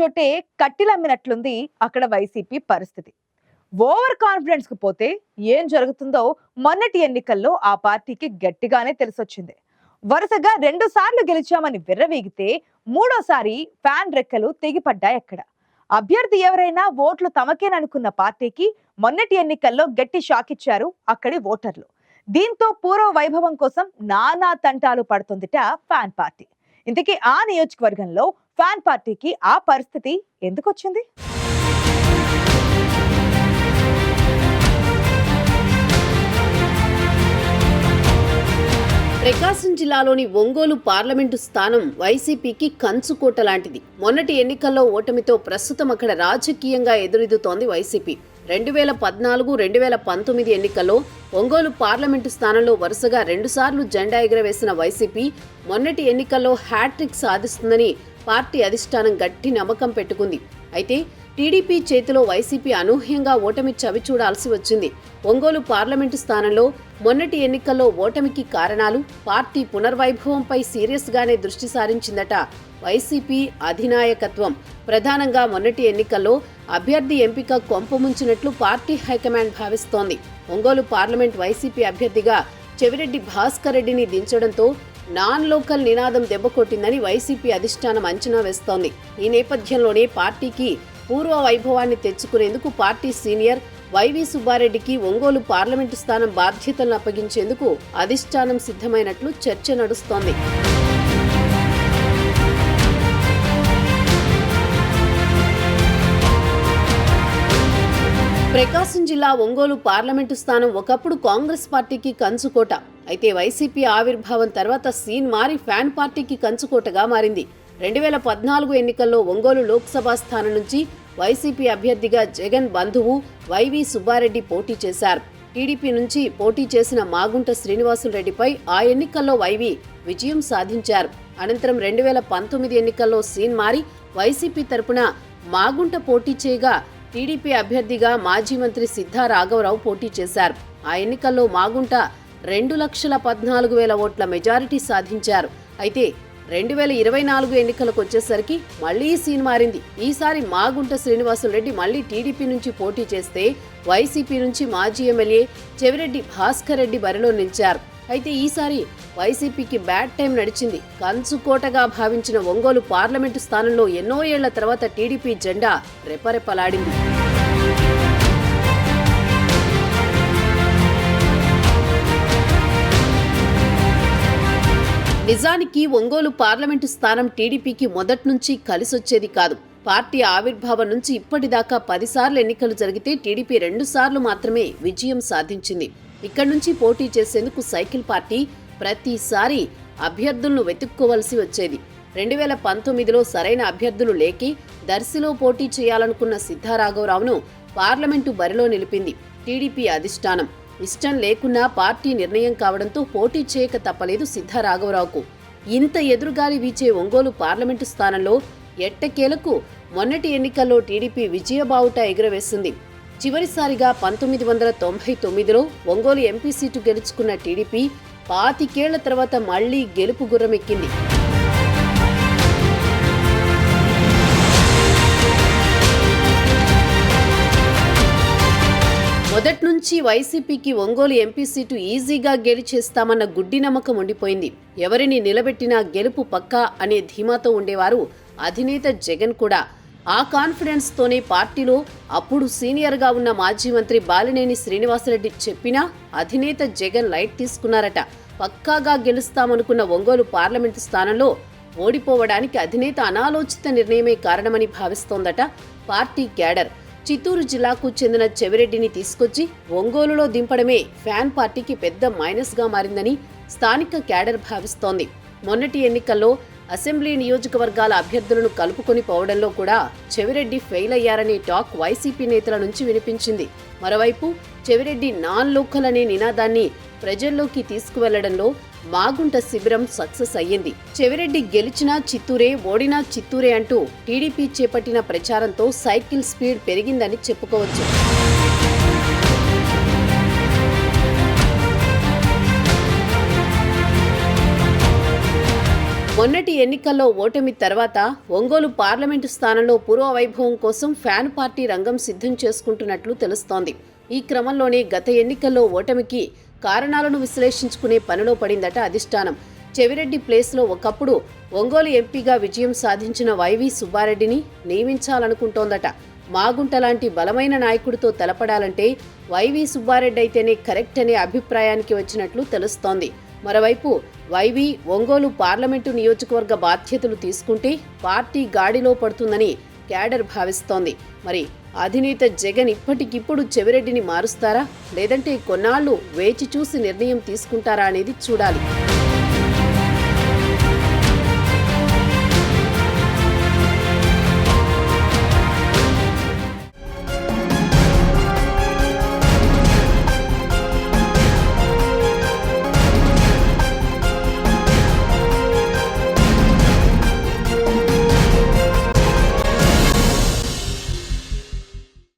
చోటే చోటే కట్టిలమ్మినట్లుంది అక్కడ వైసీపీ పరిస్థితి. ఓవర్ కాన్ఫిడెన్స్కు పోతే ఏం జరుగుతుందో మొన్నటి ఎన్నికల్లో ఆ పార్టీకి గట్టిగానే తెలిసొచ్చింది. వరుసగా రెండు సార్లు గెలిచామని విర్రవీగితే మూడోసారి ఫ్యాన్ రెక్కలు తెగిపడ్డాయి అక్కడ. అభ్యర్థి ఎవరైనా ఓట్లు తమకేననుకున్న పార్టీకి మొన్నటి ఎన్నికల్లో గట్టి షాక్ ఇచ్చారు అక్కడి ఓటర్లు. దీంతో పూర్వ వైభవం కోసం నానా తంటాలు పడుతుందిట ఫ్యాన్ పార్టీ. ఇంతకీ ఆ నియోజకవర్గంలో ఫ్యాన్ పార్టీకి ఆ పరిస్థితి ఎందుకు వచ్చింది ప్రకాశం జిల్లాలోని ఒంగోలు పార్లమెంటు స్థానం వైసీపీకి కంచుకోట లాంటిది. మొన్నటి ఎన్నికల్లో ఓటమితో ప్రస్తుతం అక్కడ రాజకీయంగా ఎదురెదుతోంది వైసీపీ. రెండు వేల పద్నాలుగు రెండు వేల పంతొమ్మిది ఎన్నికల్లో ఒంగోలు పార్లమెంటు స్థానంలో వరుసగా రెండుసార్లు జెండా ఎగురవేసిన వైసీపీ మొన్నటి ఎన్నికల్లో హ్యాట్రిక్ సాధిస్తుందని పార్టీ అధిష్టానం గట్టి నమ్మకం పెట్టుకుంది. అయితే టీడీపీ చేతిలో వైసీపీ అనూహ్యంగా ఓటమి చవిచూడాల్సి వచ్చింది. ఒంగోలు పార్లమెంటు స్థానంలో మొన్నటి ఎన్నికల్లో ఓటమికి కారణాలు పార్టీ పునర్వైభవంపై సీరియస్గానే దృష్టి సారించిందట వైసీపీ అధినాయకత్వం. ప్రధానంగా మొన్నటి ఎన్నికల్లో అభ్యర్థి ఎంపిక కొంపముంచినట్లు పార్టీ హైకమాండ్ భావిస్తోంది. ఒంగోలు పార్లమెంట్ వైసీపీ అభ్యర్థిగా చెవిరెడ్డి భాస్కర్ రెడ్డిని దించడంతో నాన్ లోకల్ నినాదం దెబ్బకొట్టిందని వైసీపీ అధిష్టానం అంచనా వేస్తోంది. ఈ నేపథ్యంలోనే పార్టీకి పూర్వ వైభవాన్ని తెచ్చుకునేందుకు పార్టీ సీనియర్ వైవి సుబ్బారెడ్డికి ఒంగోలు పార్లమెంటు స్థానం బాధ్యతలను అప్పగించేందుకు అధిష్టానం సిద్ధమైనట్లు చర్చ నడుస్తోంది. ప్రకాశం జిల్లా ఒంగోలు పార్లమెంటు స్థానం ఒకప్పుడు కాంగ్రెస్ పార్టీకి కంచుకోట. అయితే వైసీపీ ఆవిర్భావం తర్వాత సీన్ మారి ఫ్యాన్ పార్టీకి కంచుకోటగా మారింది. రెండు వేల పద్నాలుగు ఎన్నికల్లో ఒంగోలు లోక్సభ స్థానం నుంచి వైసీపీ అభ్యర్థిగా జగన్ బంధువు వైవి సుబ్బారెడ్డి పోటీ చేశారు. టీడీపీ నుంచి పోటీ చేసిన మాగుంట శ్రీనివాసులరెడ్డిపై ఆ ఎన్నికల్లో వైవి విజయం సాధించారు. అనంతరం రెండు వేల పంతొమ్మిది ఎన్నికల్లో సీన్ మారి వైసీపీ తరపున మాగుంట పోటీ చేయగా టీడీపీ అభ్యర్థిగా మాజీ మంత్రి సిద్ధా రాఘవరావు పోటీ చేశారు. ఆ ఎన్నికల్లో మాగుంట రెండు లక్షల పద్నాలుగు వేల ఓట్ల మెజారిటీ సాధించారు. అయితే రెండు వేల ఇరవై నాలుగు ఎన్నికలకు వచ్చేసరికి మళ్ళీ సీన్ మారింది. ఈసారి మాగుంట శ్రీనివాసులరెడ్డి మళ్ళీ టీడీపీ నుంచి పోటీ చేస్తే వైసీపీ నుంచి మాజీ ఎమ్మెల్యే చెవిరెడ్డి భాస్కర్ రెడ్డి బరిలో నిలిచారు. అయితే ఈసారి వైసీపీకి బ్యాడ్ టైం నడిచింది. కంచుకోటగా భావించిన ఒంగోలు పార్లమెంటు స్థానంలో ఎన్నో ఏళ్ళ తర్వాత టీడీపీ జెండా రెపరెపలాడింది. నిజానికి ఒంగోలు పార్లమెంటు స్థానం టీడీపీకి మొదట్నుంచి కలిసొచ్చేది కాదు. పార్టీ ఆవిర్భావం నుంచి ఇప్పటిదాకా పదిసార్లు ఎన్నికలు జరిగితే టీడీపీ రెండుసార్లు మాత్రమే విజయం సాధించింది. ఇక్కడి నుంచి పోటీ చేసేందుకు సైకిల్ పార్టీ ప్రతిసారి అభ్యర్థులను వెతుక్కోవలసి వచ్చేది. రెండు వేల పంతొమ్మిదిలో సరైన అభ్యర్థులు లేకి దర్శిలో పోటీ చేయాలనుకున్న సిద్ధారాఘవరావును పార్లమెంటు బరిలో నిలిపింది టీడీపీ అధిష్టానం. ఇష్టం లేకున్నా పార్టీ నిర్ణయం కావడంతో పోటీ చేయక తప్పలేదు సిద్ధరాఘవరావుకు. ఇంత ఎదురుగాలి వీచే ఒంగోలు పార్లమెంటు స్థానంలో ఎట్టకేలకు మొన్నటి ఎన్నికల్లో టీడీపీ విజయబావుట ఎగురవేసింది. చివరిసారిగా పంతొమ్మిది వందల తొంభై తొమ్మిదిలో ఒంగోలు ఎంపీ సీటు గెలుచుకున్న టీడీపీ పాతికేళ్ళ తర్వాత మళ్ళీ గెలుపు గుర్రమెక్కింది. మొదట్నుంచి వైసీపీకి ఒంగోలు ఎంపీ సీటు ఈజీగా గెలిచేస్తామన్న గుడ్డి నమ్మకం ఉండిపోయింది. ఎవరిని నిలబెట్టినా గెలుపు పక్కా అనే ధీమాతో ఉండేవారు అధినేత జగన్ కూడా. ఆ కాన్ఫిడెన్స్తోనే పార్టీలో అప్పుడు సీనియర్గా ఉన్న మాజీ మంత్రి బాలినేని శ్రీనివాసరెడ్డి చెప్పినా అధినేత జగన్ లైట్ తీసుకున్నారట. పక్కాగా గెలుస్తామనుకున్న ఒంగోలు పార్లమెంటు స్థానంలో ఓడిపోవడానికి అధినేత అనాలోచిత నిర్ణయమే కారణమని భావిస్తోందట పార్టీ క్యాడర్. చిత్తూరు జిల్లాకు చెందిన చెవిరెడ్డిని తీసుకొచ్చి ఒంగోలులో దింపడమే ఫ్యాన్ పార్టీకి పెద్ద మైనస్గా మారిందని స్థానిక క్యాడర్ భావిస్తోంది. మొన్నటి ఎన్నికల్లో అసెంబ్లీ నియోజకవర్గాల అభ్యర్థులను కలుపుకొని పోవడంలో కూడా చెవిరెడ్డి ఫెయిల్ అయ్యారనే టాక్ వైసీపీ నేతల నుంచి వినిపించింది. మరోవైపు చెవిరెడ్డి నాన్ లోకల్ అనే నినాదాన్ని ప్రజల్లోకి తీసుకువెళ్ళడంలో మాగుంట శిబిరం సక్సెస్ అయ్యింది. చెవిరెడ్డి గెలిచినా చిత్తూరే ఓడినా చిత్తూరే అంటూ టీడీపీ చేపట్టిన ప్రచారంతో సైకిల్ స్పీడ్ పెరిగిందని చెప్పుకోవచ్చు. మొన్నటి ఎన్నికల్లో ఓటమి తర్వాత ఒంగోలు పార్లమెంటు స్థానంలో పూర్వ వైభవం కోసం ఫ్యాన్ పార్టీ రంగం సిద్ధం చేసుకుంటున్నట్లు తెలుస్తోంది. ఈ క్రమంలోనే గత ఎన్నికల్లో ఓటమికి కారణాలను విశ్లేషించుకునే పనిలో పడిందట అధిష్టానం. చెవిరెడ్డి ప్లేస్లో ఒకప్పుడు ఒంగోలు ఎంపీగా విజయం సాధించిన వైవి సుబ్బారెడ్డిని నియమించాలనుకుంటోందట. మాగుంట లాంటి బలమైన నాయకుడితో తలపడాలంటే వైవి సుబ్బారెడ్డి అయితేనే కరెక్ట్ అనే అభిప్రాయానికి వచ్చినట్లు తెలుస్తోంది. మరోవైపు వైవి ఒంగోలు పార్లమెంటు నియోజకవర్గ బాధ్యతలు తీసుకుంటే పార్టీ గాడిలో పడుతుందని క్యాడర్ భావిస్తోంది. మరి అధినేత జగన్ ఇప్పటికిప్పుడు చెవిరెడ్డిని మారుస్తారా? లేదంటే కొన్నాళ్ళు వేచి చూసి నిర్ణయం తీసుకుంటారా అనేది చూడాలి.